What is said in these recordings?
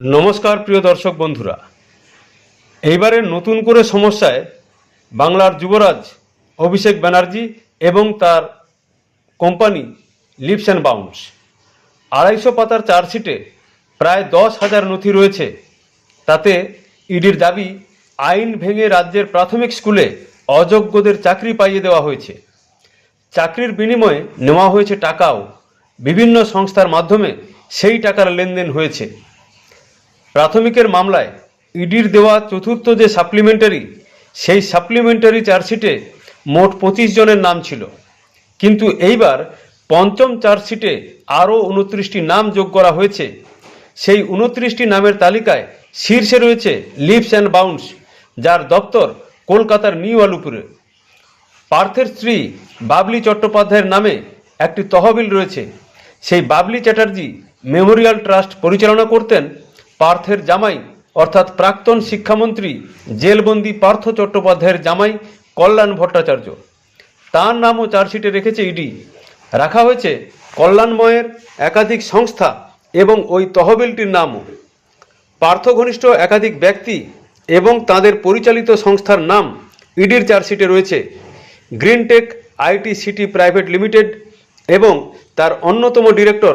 নমস্কার, প্রিয় দর্শক বন্ধুরা। এইবারে নতুন করে সমস্যায় বাংলার যুবরাজ অভিষেক ব্যানার্জি এবং তার কোম্পানি লিপস অ্যান্ড বাউন্স। আড়াইশো পাতার চার্জশিটে প্রায় দশ হাজার নথি রয়েছে। তাতে ইডির দাবি, আইন ভেঙে রাজ্যের প্রাথমিক স্কুলে অযোগ্যদের চাকরি পাইয়ে দেওয়া হয়েছে। চাকরির বিনিময়ে নেওয়া হয়েছে টাকাও। বিভিন্ন সংস্থার মাধ্যমে সেই টাকার লেনদেন হয়েছে। প্রাথমিকের মামলায় ইডির দেওয়া চতুর্থ যে সাপ্লিমেন্টারি, সেই সাপ্লিমেন্টারি চার্জশিটে মোট পঁচিশ জনের নাম ছিল। কিন্তু এইবার পঞ্চম চার্জশিটে আরও উনত্রিশটি নাম যোগ করা হয়েছে। সেই উনত্রিশটি নামের তালিকায় শীর্ষে রয়েছে লিপস অ্যান্ড বাউন্স, যার দপ্তর কলকাতার নিউ আলুপুরে পার্থের স্ত্রী বাবলি চট্টোপাধ্যায়ের নামে একটি তহবিল রয়েছে। সেই বাবলি চ্যাটার্জি মেমোরিয়াল ট্রাস্ট পরিচালনা করতেন পার্থের জামাই, অর্থাৎ প্রাক্তন শিক্ষামন্ত্রী জেলবন্দি পার্থ চট্টোপাধ্যায়ের জামাই কল্যাণ ভট্টাচার্য। তার নামও চার্জশিটে রেখেছে ইডি। রাখা হয়েছে কল্যাণময়ের একাধিক সংস্থা এবং ওই তহবিলটির নামও। পার্থ ঘনিষ্ঠ একাধিক ব্যক্তি এবং তাদের পরিচালিত সংস্থার নাম ইডির চার্জশিটে রয়েছে। Greentech, IT city private limited এবং তার অন্যতম director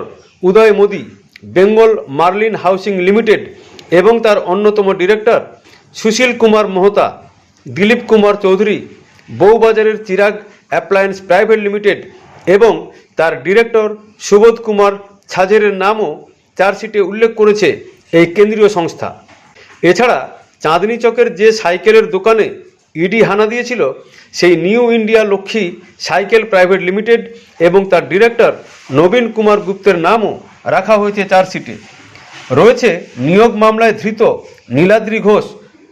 Uday Modi. Bengal Marlin housing limited এবং তার অন্যতম ডিরেক্টর সুশীল কুমার মোহতা, দিলীপ কুমার চৌধুরী, বউবাজারের চিরাগ অ্যাপ্লায়েন্স প্রাইভেট লিমিটেড এবং তার ডিরেক্টর সুবোধ কুমার ছাজেরের নামও চার্জশিটে উল্লেখ করেছে এই কেন্দ্রীয় সংস্থা। এছাড়া চাঁদনি চকের যে সাইকেলের দোকানে ইডি হানা দিয়েছিল, সেই new India Lakshmi cycle private limited এবং তার ডিরেক্টর নবীন কুমার গুপ্তের নামও রাখা হয়েছে চার্জশিটে রয়েছে নিয়োগ মামলায় ধৃত নীলাদ্রি ঘোষ,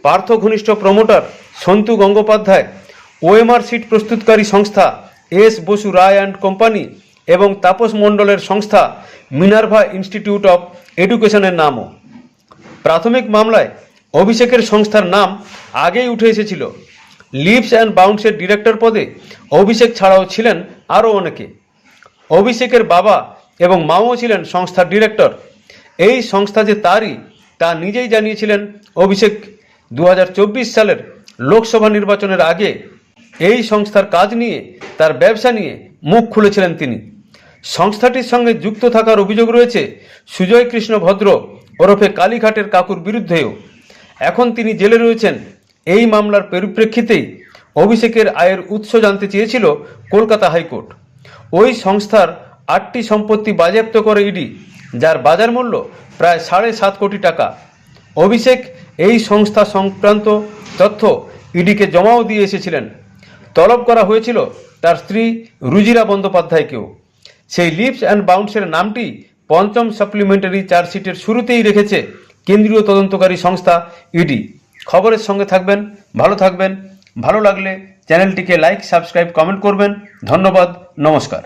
পার্থ ঘনিষ্ঠ promoter Santu Gangopadhyay, OMR sheet প্রস্তুতকারী সংস্থা S Basu Roy and company এবং তাপস মণ্ডলের সংস্থা মিনার্ভা ইনস্টিটিউট অফ এডুকেশনের নামও। প্রাথমিক মামলায় অভিষেকের সংস্থার নাম আগেই উঠে এসেছিল। লিভস অ্যান্ড বাউন্সের ডিরেক্টর পদে অভিষেক ছাড়াও ছিলেন আরও অনেকে। অভিষেকের বাবা এবং মাও ছিলেন সংস্থার ডিরেক্টর। এই সংস্থা যে তারই, তা নিজেই জানিয়েছিলেন অভিষেক। দু হাজার চব্বিশ সালের লোকসভা নির্বাচনের আগে এই সংস্থার কাজ নিয়ে, তার ব্যবসা নিয়ে মুখ খুলেছিলেন তিনি। সংস্থাটির সঙ্গে যুক্ত থাকার অভিযোগ রয়েছে সুজয় কৃষ্ণ ভদ্র ওরফে কালীঘাটের কাকুর বিরুদ্ধেও। এখন তিনি জেলে রয়েছেন। এই মামলার পরিপ্রেক্ষিতেই অভিষেকের আয়ের উৎস জানতে চেয়েছিল কলকাতা হাইকোর্ট। ওই সংস্থার আটটি সম্পত্তি বাজেয়াপ্ত করে ইডি, যার বাজার মূল্য প্রায় সাড়ে সাত কোটি টাকা। অভিষেক এই সংস্থা সংক্রান্ত তথ্য ইডিকে জমাও দিয়ে এসেছিলেন। তলব করা হয়েছিল তার স্ত্রী রুজিরা বন্দ্যোপাধ্যায়কেও। সেই লিপস অ্যান্ড বাউন্সের নামটি পঞ্চম সাপ্লিমেন্টারি চার্জশিটের শুরুতেই রেখেছে কেন্দ্রীয় তদন্তকারী সংস্থা ইডি। খবরের সঙ্গে থাকবেন, ভালো থাকবেন, ভালো লাগলে চ্যানেলটিকে লাইক, সাবস্ক্রাইব, কমেন্ট করবেন। ধন্যবাদ, নমস্কার।